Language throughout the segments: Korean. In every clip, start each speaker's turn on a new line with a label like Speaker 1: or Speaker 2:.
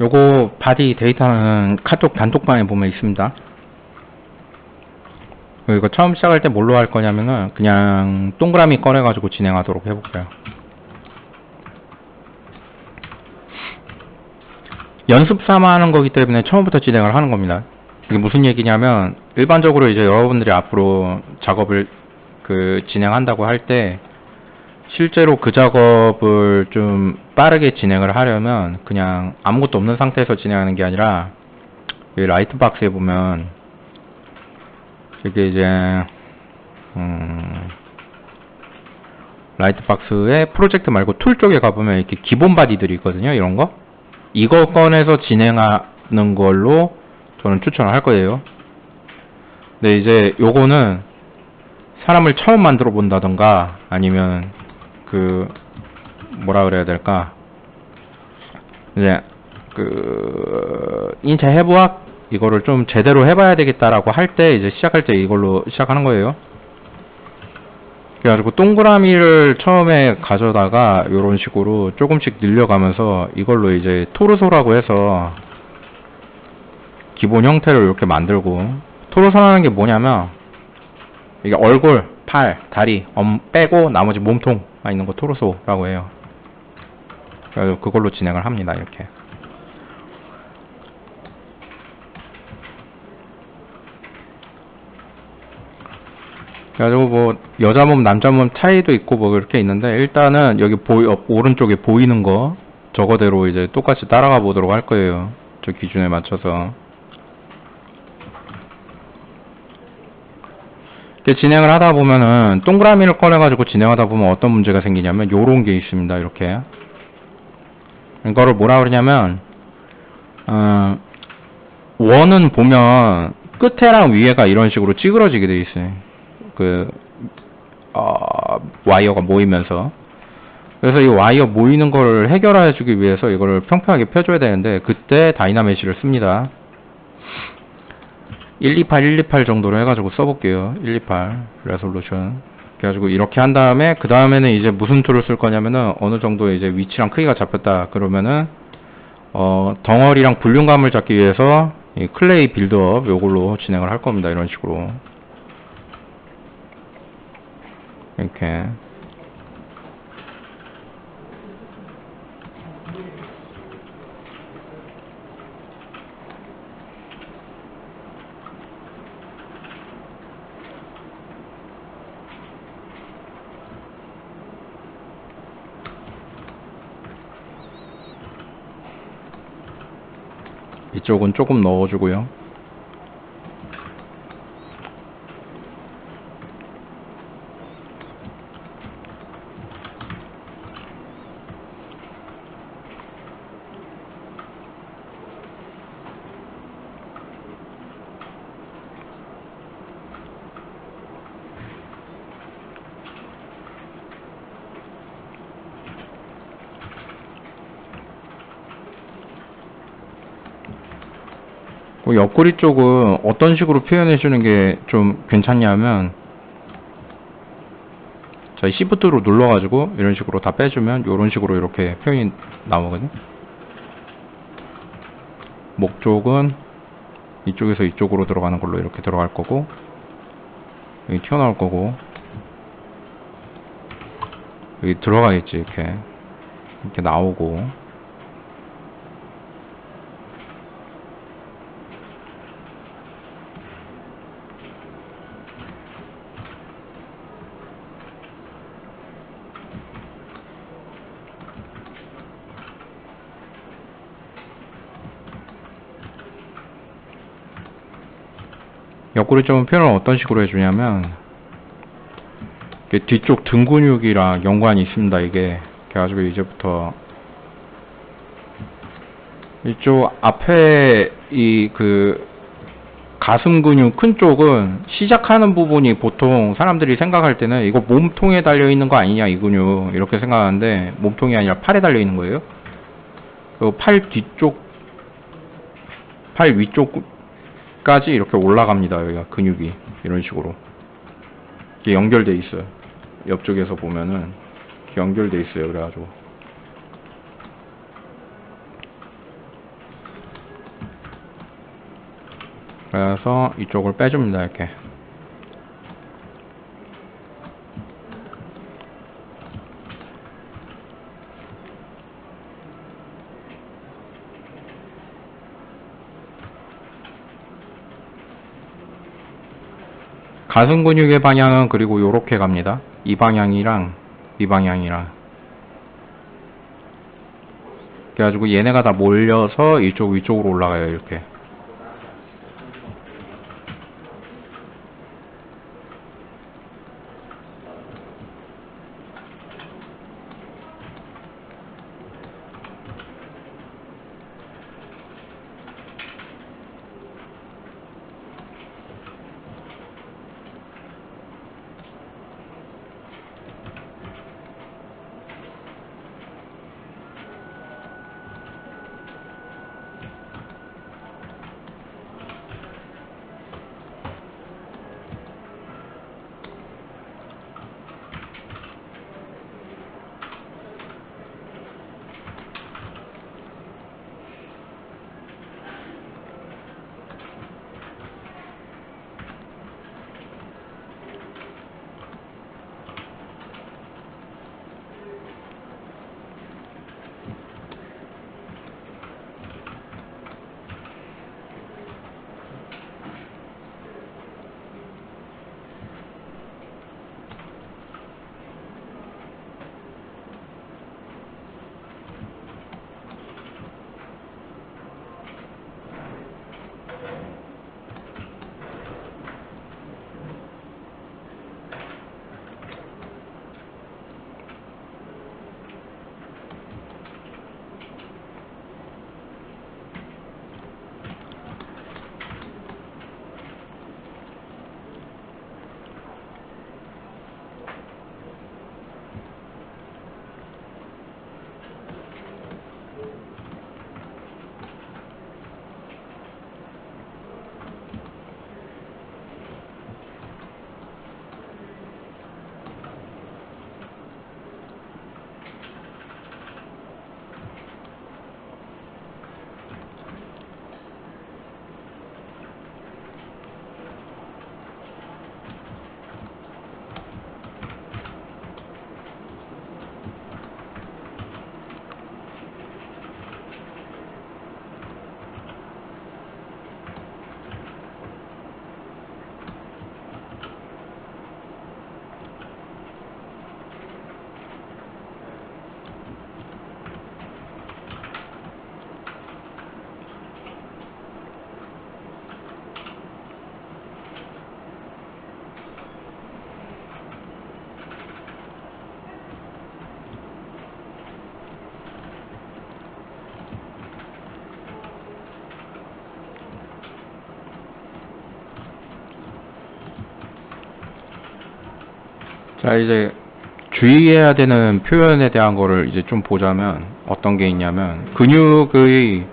Speaker 1: 요거 바디 데이터는 카톡 단톡방에 보면 있습니다. 이거 처음 시작할 때 뭘로 할 거냐면은 그냥 동그라미 꺼내가지고 진행하도록 해볼게요. 연습 삼아 하는 거기 때문에 처음부터 진행을 하는 겁니다. 이게 무슨 얘기냐면 일반적으로 이제 여러분들이 앞으로 작업을 그 진행한다고 할 때 실제로 그 작업을 좀 빠르게 진행을 하려면 그냥 아무것도 없는 상태에서 진행하는 게 아니라 이 라이트 박스에 보면 이게 이제 음 라이트 박스에 프로젝트 말고 툴 쪽에 가보면 이렇게 기본 바디들이 있거든요 이런 거? 이거 꺼내서 진행하는 걸로 저는 추천을 할 거예요. 근데 이제 요거는 사람을 처음 만들어 본다던가 아니면 그 뭐라 그래야 될까 이제 그 인체 해부학 이거를 좀 제대로 해봐야 되겠다라고 할 때 이제 시작할 때 이걸로 시작하는 거예요. 그래가지고 동그라미를 처음에 가져다가 이런 식으로 조금씩 늘려가면서 이걸로 이제 토르소라고 해서 기본 형태를 이렇게 만들고 토르소라는 게 뭐냐면 이게 얼굴, 팔, 다리, 엄 빼고 나머지 몸통만 있는 거 토르소라고 해요. 그걸로 진행을 합니다. 이렇게. 그래가지고 뭐 여자 몸 남자 몸 차이도 있고 뭐 그렇게 있는데 일단은 여기 보이 어, 오른쪽에 보이는 거 저거대로 이제 똑같이 따라가 보도록 할 거예요. 저 기준에 맞춰서. 이렇게 진행을 하다 보면은 동그라미를 꺼내가지고 진행하다 보면 어떤 문제가 생기냐면 요런 게 있습니다. 이렇게. 이거를 뭐라 그러냐면 어, 원은 보면 끝에랑 위에가 이런 식으로 찌그러지게 돼 있어요. 그 어, 와이어가 모이면서. 그래서 이 와이어 모이는 걸 해결해 주기 위해서 이거를 평평하게 펴줘야 되는데 그때 다이나메시를 씁니다. 128, 128 정도로 해가지고 써볼게요. 128 레솔루션 그래가지고 이렇게 한 다음에 그 다음에는 이제 무슨 툴을 쓸 거냐면은 어느 정도 이제 위치랑 크기가 잡혔다. 그러면은 어 덩어리랑 볼륨감을 잡기 위해서 이 클레이 빌드업 요걸로 진행을 할 겁니다. 이런 식으로. 이렇게 이쪽은 조금 넣어주고요. 옆구리 쪽은 어떤 식으로 표현해 주는 게 좀 괜찮냐면 자, 시프트로 눌러가지고 이런 식으로 다 빼주면 이런 식으로 이렇게 표현이 나오거든요. 목 쪽은 이쪽에서 이쪽으로 들어가는 걸로 이렇게 들어갈 거고 여기 튀어나올 거고 여기 들어가겠지 이렇게 이렇게 나오고 옆구리 쪽은 표현을 어떤 식으로 해주냐면 뒤쪽 등 근육이랑 연관이 있습니다 이게 그래가지고 이제부터 이쪽 앞에 이 그 가슴 근육 큰 쪽은 시작하는 부분이 보통 사람들이 생각할 때는 이거 몸통에 달려 있는 거 아니냐 이 근육 이렇게 생각하는데 몸통이 아니라 팔에 달려 있는 거예요. 그리고 팔 뒤쪽 팔 위쪽 까지 이렇게 올라갑니다. 여기가 근육이 이런 식으로 이게 연결돼 있어요. 옆쪽에서 보면은 연결돼 있어요. 그래가지고 그래서 이쪽을 빼줍니다. 이렇게 가슴 근육의 방향은 그리고 요렇게 갑니다. 이 방향이랑 이 방향이랑. 그래가지고 얘네가 다 몰려서 이쪽 위쪽으로 올라가요 이렇게 자 이제 주의해야 되는 표현에 대한 거를 이제 좀 보자면 어떤 게 있냐면 근육의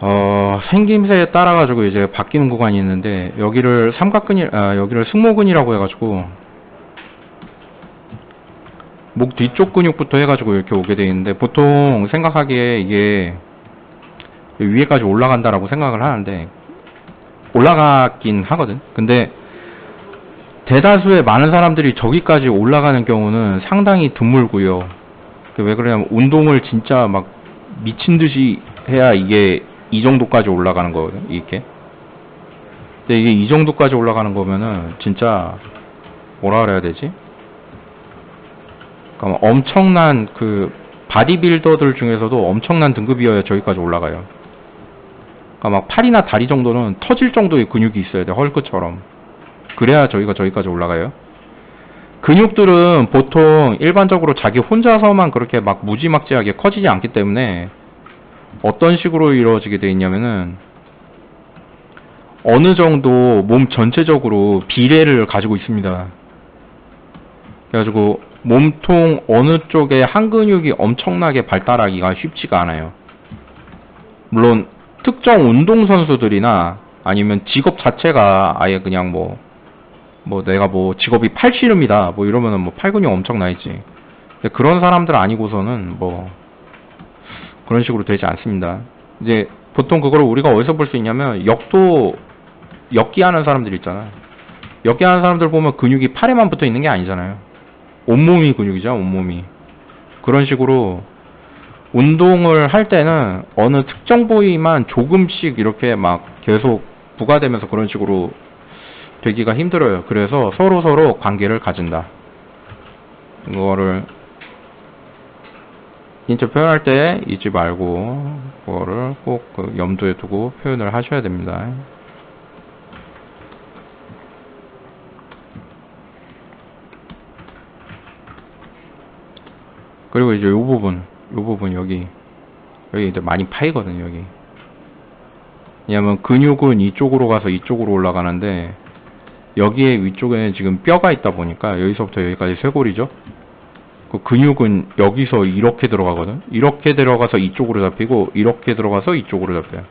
Speaker 1: 어 생김새에 따라 가지고 이제 바뀌는 구간이 있는데 여기를 삼각근이 아 여기를 승모근이라고 해가지고 목 뒤쪽 근육부터 해가지고 이렇게 오게 돼 있는데 보통 생각하기에 이게 위에까지 올라간다라고 생각을 하는데 올라가긴 하거든. 근데 대다수의 많은 사람들이 저기까지 올라가는 경우는 상당히 드물고요. 왜 그러냐면 운동을 진짜 막 미친 듯이 해야 이게 이 정도까지 올라가는 거거든. 이렇게. 근데 이게 이 정도까지 올라가는 거면은 진짜 뭐라 그래야 되지? 그러니까 엄청난 그 바디빌더들 중에서도 엄청난 등급이어야 저기까지 올라가요. 그러니까 막 팔이나 다리 정도는 터질 정도의 근육이 있어야 돼. 헐크처럼. 그래야 저희가 저기까지 올라가요. 근육들은 보통 일반적으로 자기 혼자서만 그렇게 막 무지막지하게 커지지 않기 때문에 어떤 식으로 이루어지게 돼 있냐면은 어느 정도 몸 전체적으로 비례를 가지고 있습니다. 그래가지고 몸통 어느 쪽에 한 근육이 엄청나게 발달하기가 쉽지가 않아요. 물론 특정 운동 선수들이나 아니면 직업 자체가 아예 그냥 뭐, 뭐 내가 뭐 직업이 팔씨름이다 뭐 이러면은 뭐 팔근육 엄청 나있지. 그런 사람들 아니고서는 뭐 그런 식으로 되지 않습니다. 이제 보통 그걸 우리가 어디서 볼 수 있냐면 역도 역기하는 사람들 있잖아요. 역기하는 사람들 보면 근육이 팔에만 붙어 있는 게 아니잖아요. 온몸이 근육이죠, 온몸이. 그런 식으로 운동을 할 때는 어느 특정 부위만 조금씩 이렇게 막 계속 부과되면서 그런 식으로 되기가 힘들어요. 그래서 서로 서로 관계를 가진다. 이거를 인체 표현할 때 잊지 말고 그거를 꼭그 염두에 두고 표현을 하셔야 됩니다. 그리고 이제 요 부분, 요 부분 여기 여기 이제 많이 파이거든요, 여기. 왜냐면 근육은 이쪽으로 가서 이쪽으로 올라가는데 여기에 위쪽에는 지금 뼈가 있다 보니까 여기서부터 여기까지 쇄골이죠. 그 근육은 여기서 이렇게 들어가거든. 이렇게 들어가서 이쪽으로 잡히고 이렇게 들어가서 이쪽으로 잡혀요.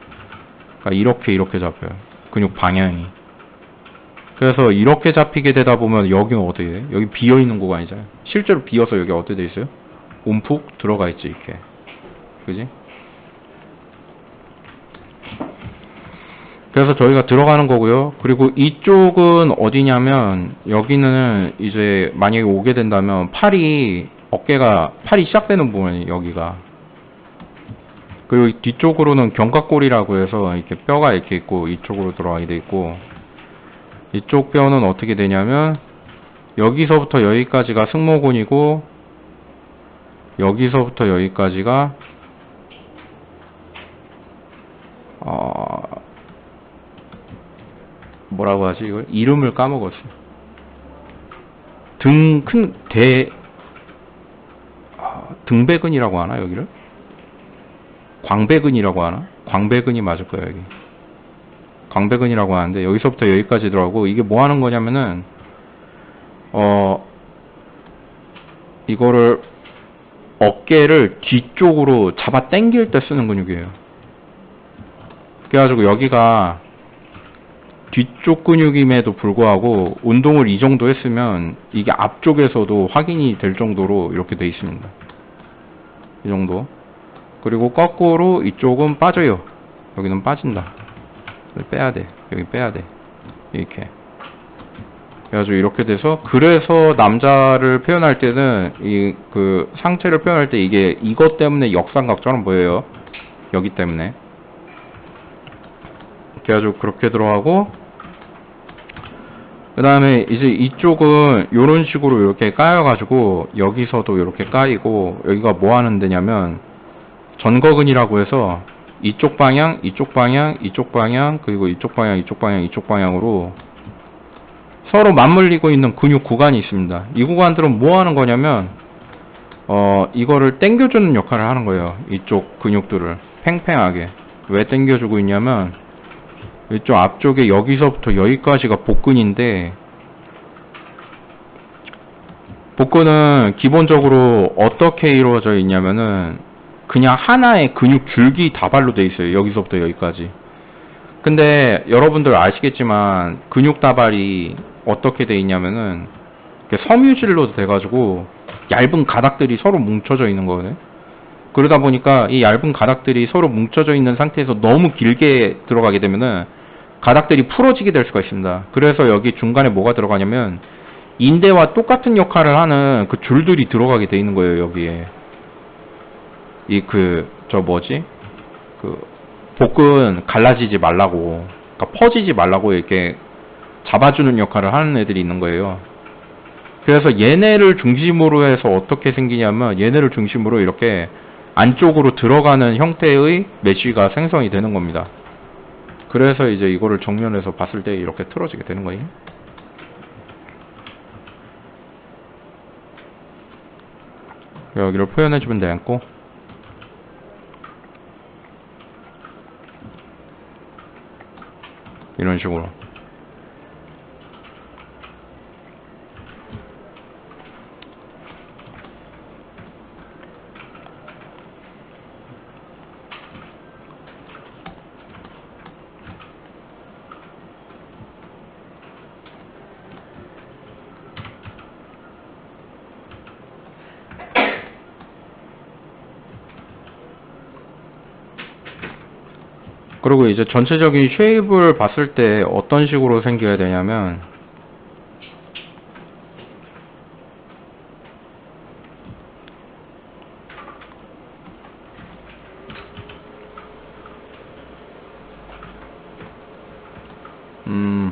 Speaker 1: 그러니까 이렇게 이렇게 잡혀요. 근육 방향이. 그래서 이렇게 잡히게 되다 보면 여기는 어떻게 돼? 여기 비어 있는 구간이잖아요. 실제로 비어서 여기 어떻게 돼 있어요? 움푹 들어가 있지 이렇게. 그지? 그래서 저희가 들어가는 거고요. 그리고 이쪽은 어디냐면 여기는 이제 만약에 오게 된다면 팔이 어깨가 팔이 시작되는 부분이 여기가 그리고 뒤쪽으로는 견갑골이라고 해서 이렇게 뼈가 이렇게 있고 이쪽으로 들어가게 돼 있고 이쪽 뼈는 어떻게 되냐면 여기서부터 여기까지가 승모근이고 여기서부터 여기까지가 어 뭐라고 하지 이걸 이름을 까먹었어. 등큰대 아, 등배근이라고 하나 여기를? 광배근이라고 하나? 광배근이 맞을 거야 여기. 광배근이라고 하는데 여기서부터 여기까지 들어가고 이게 뭐 하는 거냐면은 어 이거를 어깨를 뒤쪽으로 잡아 당길 때 쓰는 근육이에요. 그래가지고 여기가 뒤쪽 근육임에도 불구하고 운동을 이 정도 했으면 이게 앞쪽에서도 확인이 될 정도로 이렇게 돼 있습니다. 이 정도. 그리고 거꾸로 이쪽은 빠져요. 여기는 빠진다. 빼야 돼. 여기 빼야 돼. 이렇게. 그래가지고 이렇게 돼서 그래서 남자를 표현할 때는 이 그 상체를 표현할 때 이게 이것 때문에 역삼각처럼 보여요. 여기 때문에. 그래가지고 그렇게 들어가고 그 다음에 이제 이쪽은 이런 식으로 이렇게 까여가지고 여기서도 이렇게 까이고 여기가 뭐 하는 데냐면 전거근이라고 해서 이쪽 방향, 이쪽 방향, 이쪽 방향, 그리고 이쪽 방향, 이쪽 방향, 이쪽 방향으로 서로 맞물리고 있는 근육 구간이 있습니다. 이 구간들은 뭐 하는 거냐면 어 이거를 당겨주는 역할을 하는 거예요. 이쪽 근육들을 팽팽하게 왜 당겨주고 있냐면 이쪽 앞쪽에 여기서부터 여기까지가 복근인데 복근은 기본적으로 어떻게 이루어져 있냐면은 그냥 하나의 근육 줄기 다발로 돼 있어요. 여기서부터 여기까지. 근데 여러분들 아시겠지만 근육 다발이 어떻게 돼 있냐면은 섬유질로 돼 가지고 얇은 가닥들이 서로 뭉쳐져 있는 거거든요. 그러다 보니까 이 얇은 가닥들이 서로 뭉쳐져 있는 상태에서 너무 길게 들어가게 되면은 가닥들이 풀어지게 될 수가 있습니다. 그래서 여기 중간에 뭐가 들어가냐면 인대와 똑같은 역할을 하는 그 줄들이 들어가게 돼 있는 거예요, 여기에. 이 그 저 뭐지? 그 복근 갈라지지 말라고. 그러니까 퍼지지 말라고 이렇게 잡아주는 역할을 하는 애들이 있는 거예요. 그래서 얘네를 중심으로 해서 어떻게 생기냐면 얘네를 중심으로 이렇게 안쪽으로 들어가는 형태의 메쉬가 생성이 되는 겁니다. 그래서 이제 이거를 정면에서 봤을 때 이렇게 틀어지게 되는 거예요. 여기를 표현해주면 되고 이런 식으로 그리고 이제 전체적인 쉐입을 봤을 때 어떤 식으로 생겨야 되냐면 음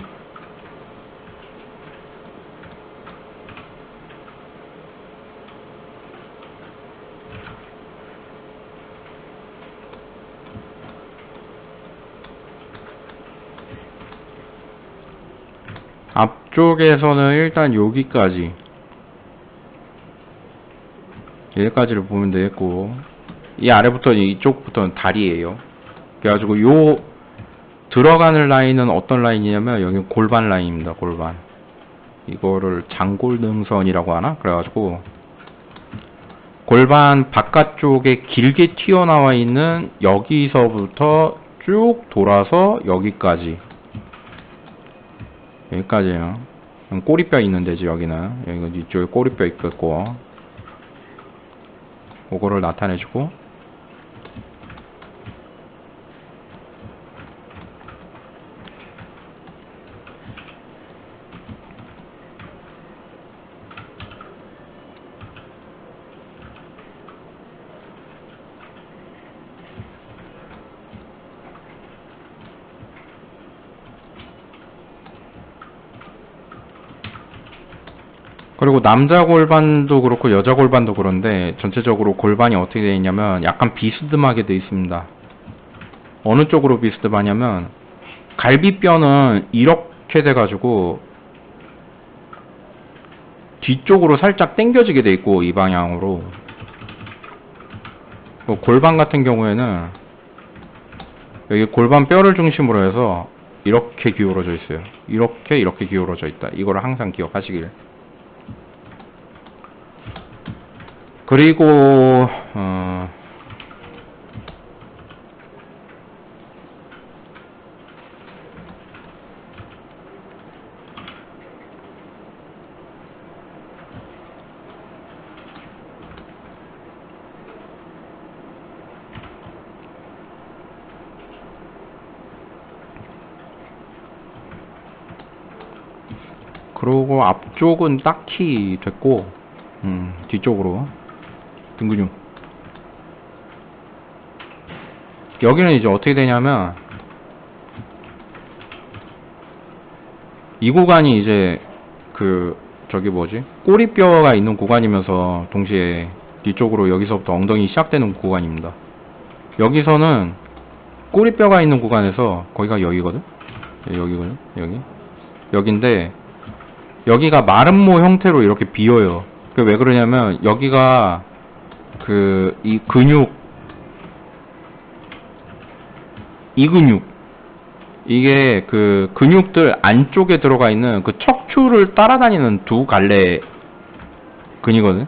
Speaker 1: 앞쪽에서는 일단 여기까지. 여기까지를 보면 되겠고 이 아래부터 이쪽부터는 다리예요. 그래가지고 요 들어가는 라인은 어떤 라인이냐면 여기 골반 라인입니다 골반. 이거를 장골능선이라고 하나? 그래가지고 골반 바깥쪽에 길게 튀어나와 있는 여기서부터 쭉 돌아서 여기까지 여기까지요. 그럼 꼬리뼈 있는 데지 여기는 여기 이쪽에 꼬리뼈 있겠고 그거를 나타내주고 남자 골반도 그렇고 여자 골반도 그런데 전체적으로 골반이 어떻게 되어 있냐면 약간 비스듬하게 되어 있습니다. 어느 쪽으로 비스듬하냐면 갈비뼈는 이렇게 돼가지고 뒤쪽으로 살짝 당겨지게 돼 있고 이 방향으로 뭐 골반 같은 경우에는 여기 골반 뼈를 중심으로 해서 이렇게 기울어져 있어요. 이렇게 이렇게 기울어져 있다. 이거를 항상 기억하시길. 그리고 어, 그리고 앞쪽은 딱히 됐고 음, 뒤쪽으로 등 근육 여기는 이제 어떻게 되냐면 이 구간이 이제 그 저기 뭐지? 꼬리뼈가 있는 구간이면서 동시에 뒤쪽으로 여기서부터 엉덩이 시작되는 구간입니다. 여기서는 꼬리뼈가 있는 구간에서 거기가 여기거든? 예, 여기거든 여기. 여긴데 여기가 마름모 형태로 이렇게 비어요. 그 왜 그러냐면 여기가 그 이 근육 이 근육 이게 그 근육들 안쪽에 들어가 있는 그 척추를 따라다니는 두 갈래 근이거든.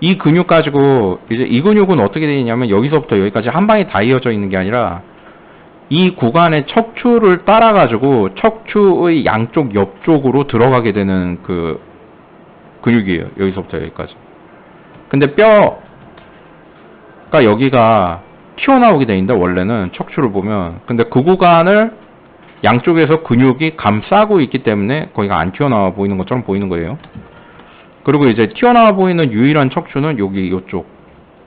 Speaker 1: 이 근육 가지고 이제 이 근육은 어떻게 되냐면 여기서부터 여기까지 한 방에 다 이어져 있는 게 아니라 이 구간의 척추를 따라 가지고 척추의 양쪽 옆쪽으로 들어가게 되는 그 근육이에요. 여기서부터 여기까지. 근데 뼈 가 여기가 튀어나오게 돼 있는데 원래는 척추를 보면 근데 그 구간을 양쪽에서 근육이 감싸고 있기 때문에 거기가 안 튀어나와 보이는 것처럼 보이는 거예요. 그리고 이제 튀어나와 보이는 유일한 척추는 여기 이쪽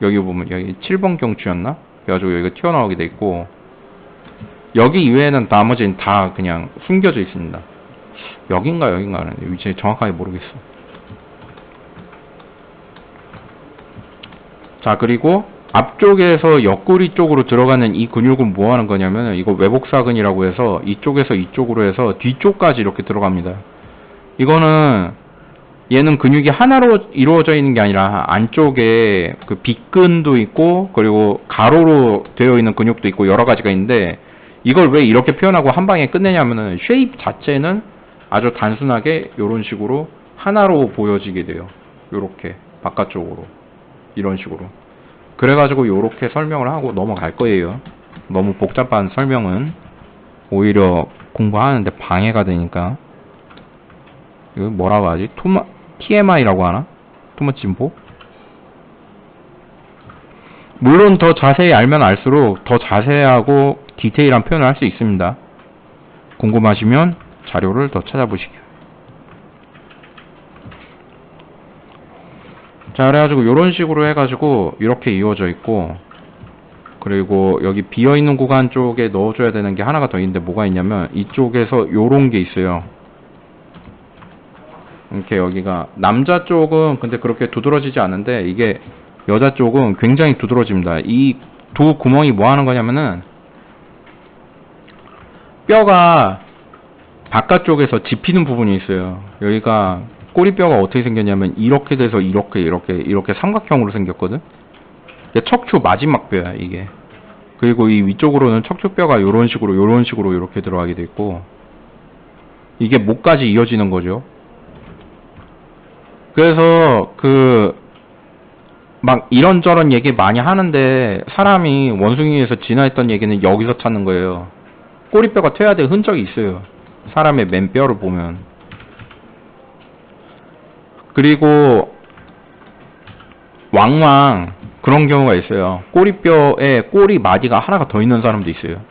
Speaker 1: 여기 보면 여기 7번 경추였나? 그래가지고 여기가 튀어나오게 돼 있고 여기 이외에는 나머지는 다 그냥 숨겨져 있습니다. 여긴가 여긴가는 위치 정확하게 모르겠어. 자 그리고 앞쪽에서 옆구리 쪽으로 들어가는 이 근육은 뭐 하는 거냐면 이거 외복사근이라고 해서 이쪽에서 이쪽으로 해서 뒤쪽까지 이렇게 들어갑니다. 이거는 얘는 근육이 하나로 이루어져 있는 게 아니라 안쪽에 그 빗근도 있고 그리고 가로로 되어 있는 근육도 있고 여러 가지가 있는데 이걸 왜 이렇게 표현하고 한 방에 끝내냐면은 쉐입 자체는 아주 단순하게 이런 식으로 하나로 보여지게 돼요. 요렇게 바깥쪽으로 이런 식으로 그래가지고 요렇게 설명을 하고 넘어갈 거예요. 너무 복잡한 설명은 오히려 공부하는데 방해가 되니까 이거 뭐라고 하지? 토마, TMI라고 하나? 토마침보? 물론 더 자세히 알면 알수록 더 자세하고 디테일한 표현을 할 수 있습니다. 궁금하시면 자료를 더 찾아보시길. 자, 그래가지고 이런 식으로 해가지고 이렇게 이루어져 있고 그리고 여기 비어있는 구간 쪽에 넣어줘야 되는 게 하나가 더 있는데 뭐가 있냐면 이쪽에서 요런 게 있어요. 이렇게 여기가 남자 쪽은 근데 그렇게 두드러지지 않는데 이게 여자 쪽은 굉장히 두드러집니다. 이 두 구멍이 뭐 하는 거냐면은 뼈가 바깥쪽에서 집히는 부분이 있어요. 여기가 꼬리뼈가 어떻게 생겼냐면 이렇게 돼서 이렇게 이렇게 이렇게 삼각형으로 생겼거든. 척추 마지막 뼈야 이게. 그리고 이 위쪽으로는 척추뼈가 이런 식으로 이런 식으로 이렇게 들어가게 돼 있고 이게 목까지 이어지는 거죠. 그래서 그 막 이런저런 얘기 많이 하는데 사람이 원숭이에서 진화했던 얘기는 여기서 찾는 거예요. 꼬리뼈가 퇴화된 흔적이 있어요. 사람의 맨뼈를 보면. 그리고 왕왕 그런 경우가 있어요. 꼬리뼈에 꼬리 마디가 하나가 더 있는 사람도 있어요.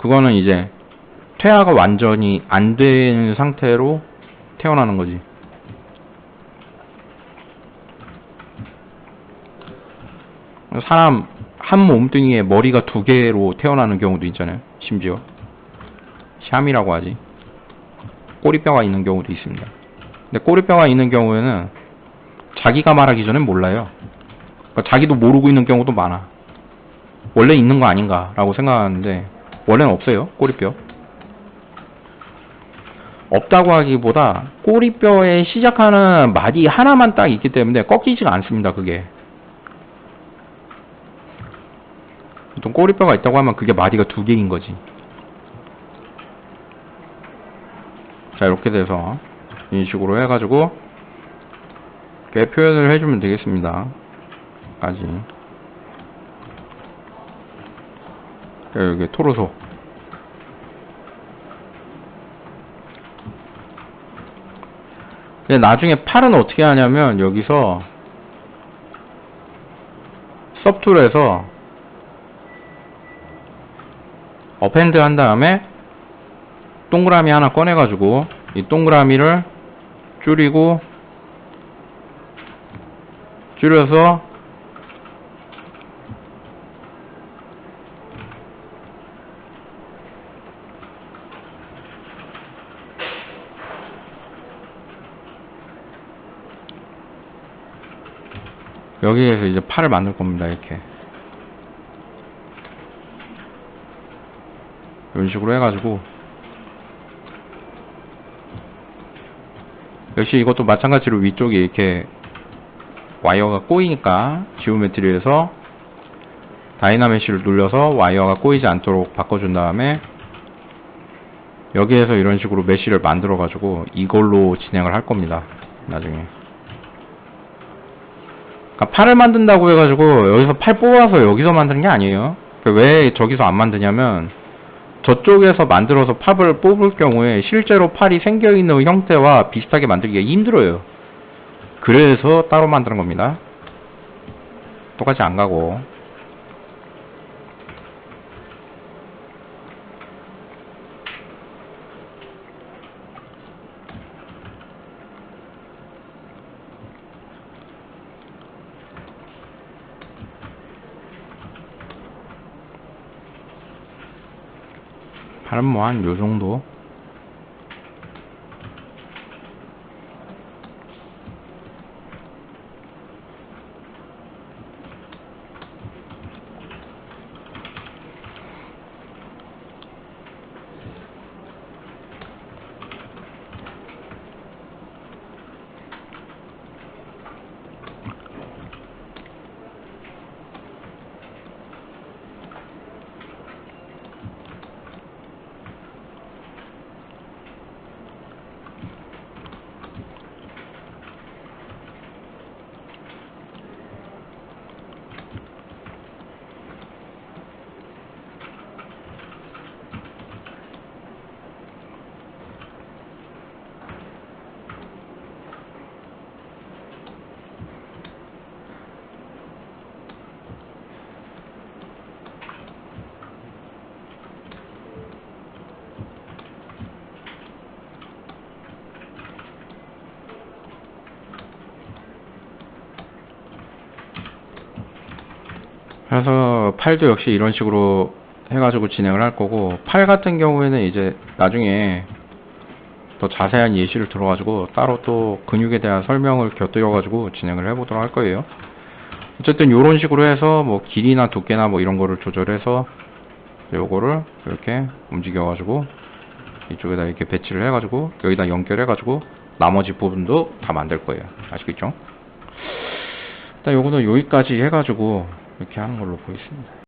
Speaker 1: 그거는 이제 퇴화가 완전히 안 된 상태로 태어나는 거지. 사람 한 몸뚱이에 머리가 두 개로 태어나는 경우도 있잖아요. 심지어 샴이라고 하지. 꼬리뼈가 있는 경우도 있습니다. 근데 꼬리뼈가 있는 경우에는 자기가 말하기 전엔 몰라요. 그러니까 자기도 모르고 있는 경우도 많아. 원래 있는 거 아닌가라고 생각하는데 원래는 없어요. 꼬리뼈. 없다고 하기보다 꼬리뼈에 시작하는 마디 하나만 딱 있기 때문에 꺾이지가 않습니다. 그게. 보통 꼬리뼈가 있다고 하면 그게 마디가 두 개인 거지. 자, 이렇게 돼서 이런 식으로 해가지고 이렇게 표현을 해주면 되겠습니다. 까지. 여기 토로소. 나중에 팔은 어떻게 하냐면 여기서 서툴에서 어펜드 한 다음에 동그라미 하나 꺼내가지고 이 동그라미를 줄이고 줄여서 여기에서 이제 팔을 만들 겁니다 이렇게. 이런 식으로 해가지고 역시 이것도 마찬가지로 위쪽에 이렇게 와이어가 꼬이니까 지오메트리에서 다이나메시를 눌려서 와이어가 꼬이지 않도록 바꿔준 다음에 여기에서 이런 식으로 메쉬를 만들어 가지고 이걸로 진행을 할 겁니다 나중에. 그러니까 팔을 만든다고 해가지고 여기서 팔 뽑아서 여기서 만드는 게 아니에요. 그왜 저기서 안 만드냐면 저쪽에서 만들어서 팝을 뽑을 경우에 실제로 팔이 생겨있는 형태와 비슷하게 만들기가 힘들어요. 그래서 따로 만드는 겁니다. 똑같이 안 가고. 팔은 뭐한 요 정도? 그래서 팔도 역시 이런 식으로 해가지고 진행을 할 거고 팔 같은 경우에는 이제 나중에 더 자세한 예시를 들어가지고 따로 또 근육에 대한 설명을 곁들여가지고 진행을 해보도록 할 거예요. 어쨌든 이런 식으로 해서 뭐 길이나 두께나 뭐 이런 거를 조절해서 요거를 이렇게 움직여가지고 이쪽에다 이렇게 배치를 해가지고 여기다 연결해가지고 나머지 부분도 다 만들 거예요. 아시겠죠? 일단 요거는 여기까지 해가지고 이렇게 하는 걸로 보겠습니다.